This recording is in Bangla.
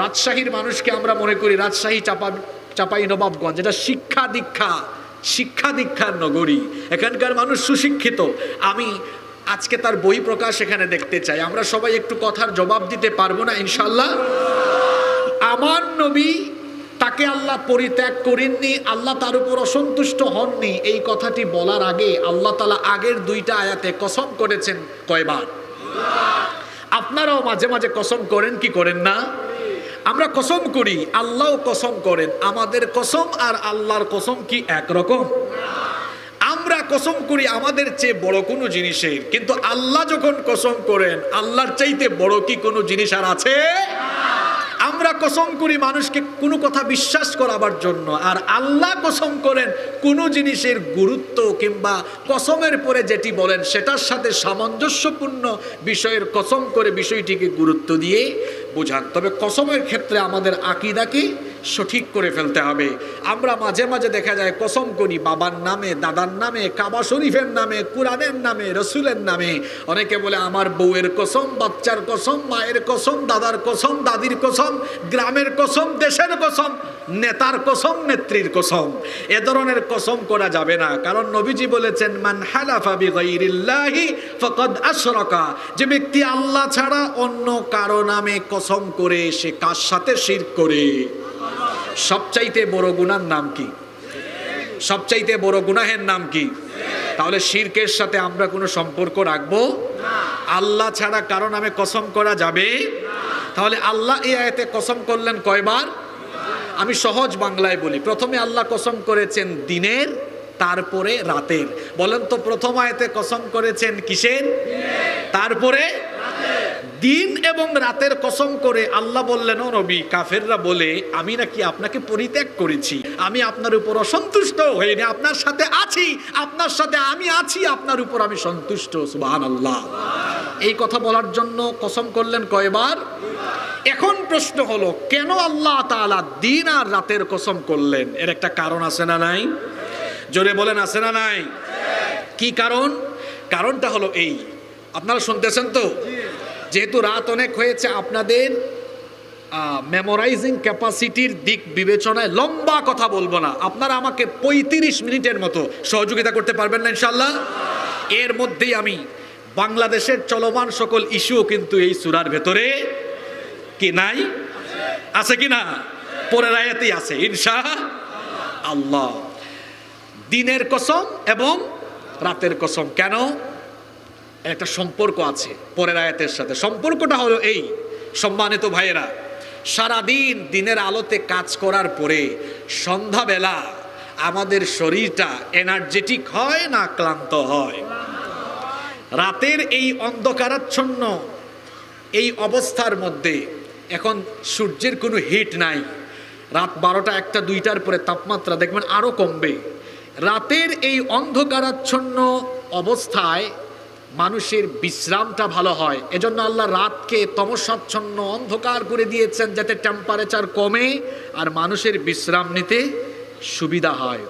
রাজশাহীর মানুষকে আমরা মনে করি রাজশাহী চাপা, চাপাই নবাবগঞ্জ। এটা শিক্ষা দীক্ষা, শিক্ষা দীক্ষার নগরী। এখানকার মানুষ সুশিক্ষিত। আমি আজকে তার বই প্রকাশ এখানে দেখতে চাই। আমরা সবাই একটু কথার জবাব দিতে পারব না ইনশাল্লাহ আমার নবী তাকে আল্লাহ পরিত্যাগ করেননি, আল্লাহ তার উপর অসন্তুষ্ট হননি। এই কথাটি বলার আগে আল্লাহ তালা আগের দুইটা আয়াতে কসম করেছেন কয়বার? আপনারাও মাঝে মাঝে কসম করেন কি করেন না? আমরা কসম করি, আল্লাহ কসম করেন। আমাদের কসম আর আল্লাহর কসম কি একরকম? আমরা কসম করি আমাদের চেয়ে বড় কোনো জিনিসের, কিন্তু আল্লাহ যখন কসম করেন, আল্লাহর চাইতে বড় কি কোনো জিনিস আর আছে? আমরা কসম করি মানুষকে কোনো কথা বিশ্বাস করাবার জন্য। আর আল্লাহ কসম করেন, কোনো জিনিসের গুরুত্ব কিংবা কসমের পরে যেটি বলেন, সেটার সাথে সামঞ্জস্যপূর্ণ বিষয়ের কসম করে বিষয়টিকে গুরুত্ব দিয়ে বোঝান। তবে কসমের ক্ষেত্রে আমাদের আকিদাকে সঠিক করে ফেলতে হবে। আমরা মাঝে মাঝে দেখা যায় কসম করি, বাবার নামে, দাদার নামে, কাবা শরীফের নামে, কোরআনের নামে, রসুলের নামে। অনেকে বলে, আমার বউয়ের কসম, বাচ্চার কসম, মায়ের কসম, দাদার কসম, দাদির কসম, গ্রামের কসম, দেশের কসম, নেতার কসম, নেত্রীর কসম। এ ধরনের কসম করা যাবে না। কারণ নবীজি বলেছেন, মান হালাফা বিগাইরিল্লাহি ফাকাদ আশরাকা। যে ব্যক্তি আল্লাহ ছাড়া অন্য কারও নামে কসম করে, সে কার সাথে শির করে? সবচাইতে বড় গুনার নাম কি? সবচাইতে বড় গুনাহের নাম কি? তাহলে শিরকের সাথে আমরা কোনো সম্পর্ক রাখব? আল্লাহ ছাড়া কারও নামে কসম করা যাবে? তাহলে আল্লাহ এই আয়াতে কসম করলেন কয়বার? আমি সহজ বাংলায় বলি। প্রথমে আল্লাহ কসম করেছেন দিনের, তারপরে রাতের। বলেন তো প্রথম আয়াতে কসম করেছেন কিসের? তারপরে দিন এবং রাতের কসম করে আল্লাহ বললেন, ও কাফেররা বলে, আমি নাকি আপনাকে পরিত্যাগ করেছি। আমি আপনার উপর অসন্তুষ্ট হইনি, আপনার সাথে আছি, আপনার সাথে আমি আছি, আপনার উপর আমি সন্তুষ্ট। সুবাহান আল্লাহ এই কথা বলার জন্য কসম করলেন কয়বার? এখন প্রশ্ন হলো, কেন আল্লাহ তাআলা দিন আর রাতের কসম করলেন? এর একটা কারণ আছে না নাই? জোরে বলেন, আছে না নাই? কি কারণ? কারণটা হলো এই। আপনারা শুনতেছেন তো? যেহেতু রাত অনেক হয়েছে, আপনাদের মেমোরাইজিং ক্যাপাসিটির দিক বিবেচনায় লম্বা কথা বলব না। আপনারা আমাকে পঁয়ত্রিশ মিনিটের মতো সহযোগিতা করতে পারবেন না ইনশাল্লাহ এর মধ্যেই আমি বাংলাদেশের চলমান সকল ইস্যুও কিন্তু এই সুরার ভেতরে কি নাই? আছে কি না? পরের আয়াতেই আছে ইনশা আল্লাহ দিনের কসম এবং রাতের কসম। কেন? একটা সম্পর্ক আছে পরের আয়াতের সাথে। সম্পর্কটা হলো এই, সম্মানিত ভাইয়েরা, সারাদিন দিনের আলোতে কাজ করার পরে সন্ধ্যাবেলা আমাদের শরীরটা এনার্জেটিক হয় না ক্লান্ত হয়? রাতের এই অন্ধকারাচ্ছন্ন এই অবস্থার মধ্যে এখন সূর্যের কোনো হিট নাই। রাত বারোটা একটা দুইটার পরে তাপমাত্রা দেখবেন আরও কমবে। রাতের এই অন্ধকারাচ্ছন্ন অবস্থায় মানুষের বিশ্রামটা ভালো হয়। এজন্য আল্লাহ রাতকে তমসাচ্ছন্ন অন্ধকার করে দিয়েছেন যাতে টেম্পারেচার কমে আর মানুষের বিশ্রাম নিতে সুবিধা হয়।